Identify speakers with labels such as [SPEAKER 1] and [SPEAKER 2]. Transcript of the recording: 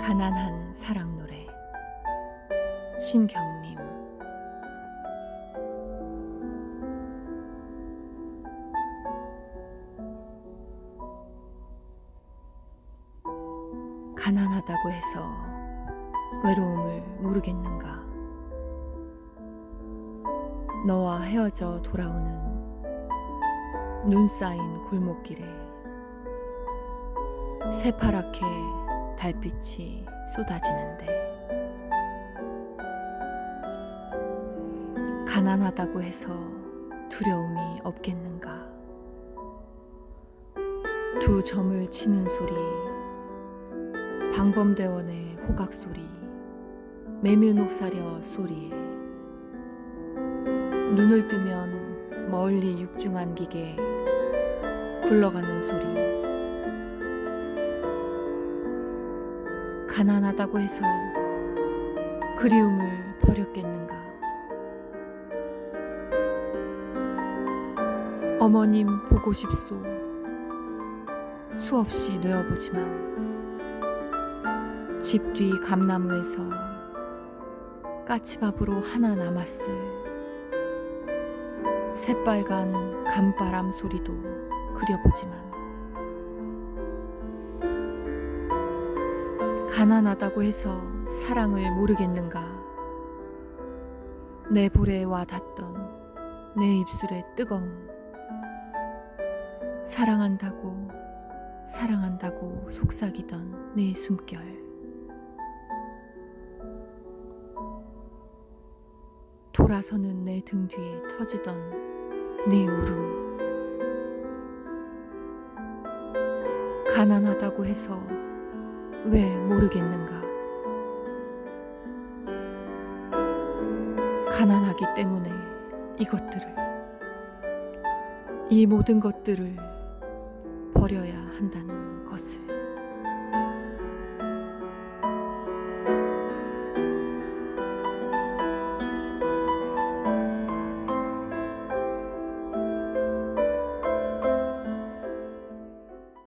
[SPEAKER 1] 가난한 사랑 노래. 신경림. 가난하다고 해서 외로움을 모르겠는가? 너와 헤어져 돌아오는 눈 쌓인 골목길에 새파랗게 달빛이 쏟아지는데 가난하다고 해서 두려움이 없겠는가? 두 점을 치는 소리 방범대원의 호각 소리 메밀목 사려 소리에 눈을 뜨면 멀리 육중한 기계 굴러가는 소리 가난하다고 해서 그리움을 버렸겠는가? 어머님 보고 싶소. 수없이 뇌어보지만 집 뒤 감나무에서 까치밥으로 하나 남았을 새빨간 감바람 소리도 그려보지만 가난하다고 해서 사랑을 모르겠는가? 내 볼에 와 닿던 내 입술의 뜨거움. 사랑한다고 사랑한다고 속삭이던 내 숨결. 돌아서는 내 등 뒤에 터지던 내 울음. 가난하다고 해서 왜 모르겠는가? 가난하기 때문에 이것들을 이 모든 것들을 버려야 한다는 것을